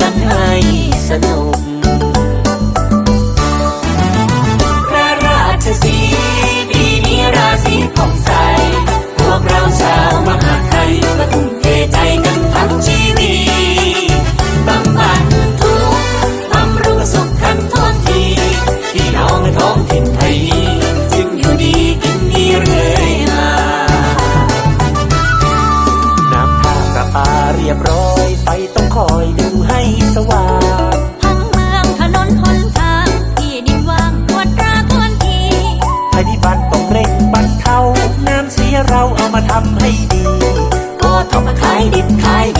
กันให้สนุก ต้องคอยดูให้สว่างทั้งเมืองถนนหนทางที่ดินว่างตรวดราทวนทีภัยพิบัติต้องเร่งบรรเทาน้ำเสียเราเอามาทำให้ดีโอท็อปขายดิบขายดี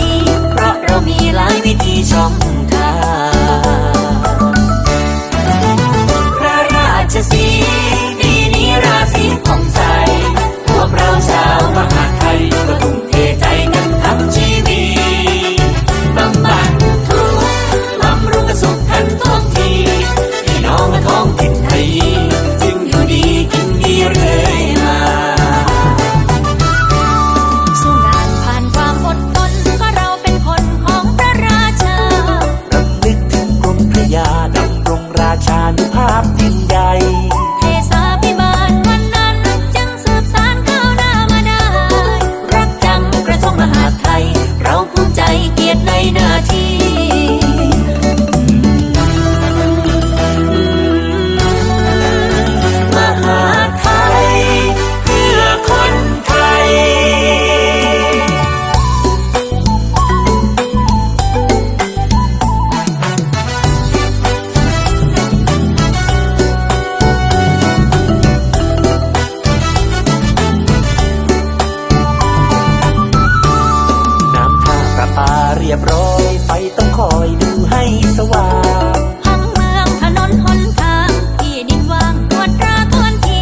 รียบร้อยไฟต้องคอยดูให้สว่างทั้งเมืองถนนหนทางที่ดินว่างตรวจตราทวนที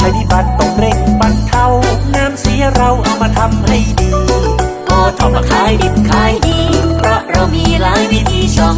ภัยพิบัติต้องเร่งบรรเทาน้ำเสียเราเอามาทำให้ดีโอท็อปขายดิบขายดี เพราะเรามีหลายวิธีช่อง